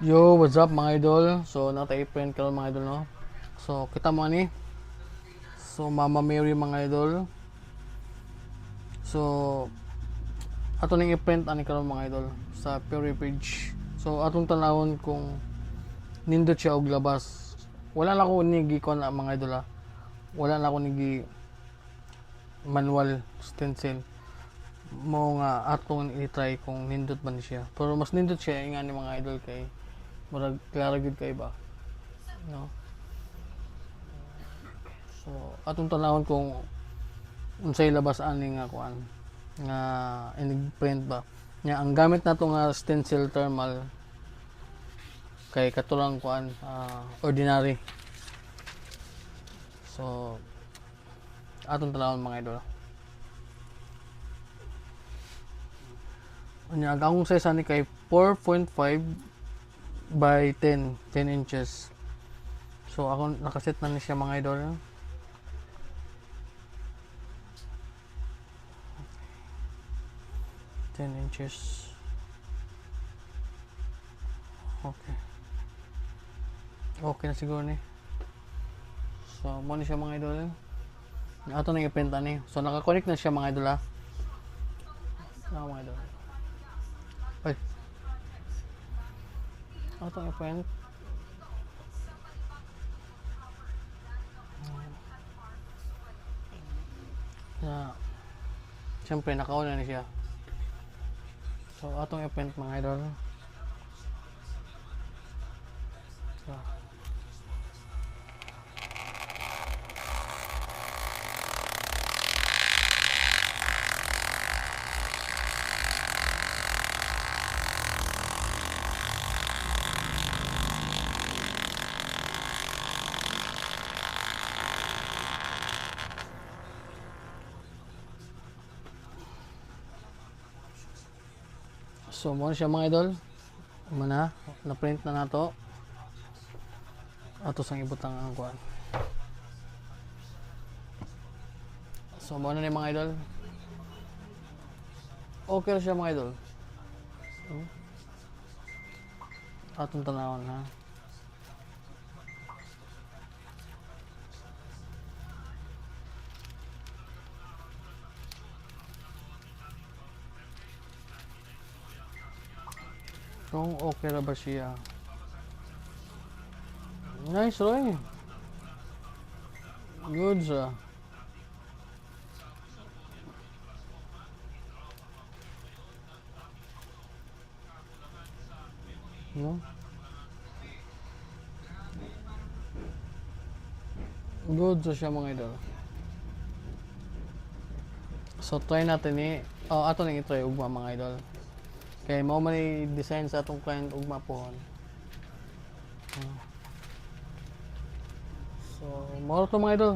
Yo, what's up mga idol? So, nata-print karon mga idol, no? So, kita mo ni. So, Mama Mary mga idol. So, ato ning i-print ani karon mga idol sa Fury page. So, atong tanawon kung nindot siya og labas. Wala na ko nigi kon na mga idol ha. Wala na ko nigi manual stencil mo nga atong i-try kung nindot man siya. Pero mas nindot siya nga ni mga idol kay murag klaro gid kay ba. No? So atong tanawon kung unsay labas ani nga kuan nga inig print ba. Nya ang gamit nato nga stencil thermal kay katulang kuan ah, ordinary. So atong tanawon mga idol. Anya ang akong size ani kay 4.5 by 10 10 inches. So ako nakaset na ni siya mga idol. Ten inches. Okay. Okay na siguro ni. So, mo ni siya mga idol. Ato na i-print ani. So, naka-connect na siya mga idol ha. Na mga idol. Ato i-print. Na Siyempre, nakauna na siya. So, atong i-print mga idol. So, So, mo siya mga idol. Na, na-print na nato. Ato sang ibutang ang kuan. So, mo ni mga idol. Okay siya mga idol. Atong tanawon ha. Kung okay na ba siya. Nice, Roy. Good, sir. No? Good sa siya mga idol. So try natin ni oh ato nang i-try mga idol. Kay mao man design sa atong client ugma pohon. Oh. So, mao to mga idol.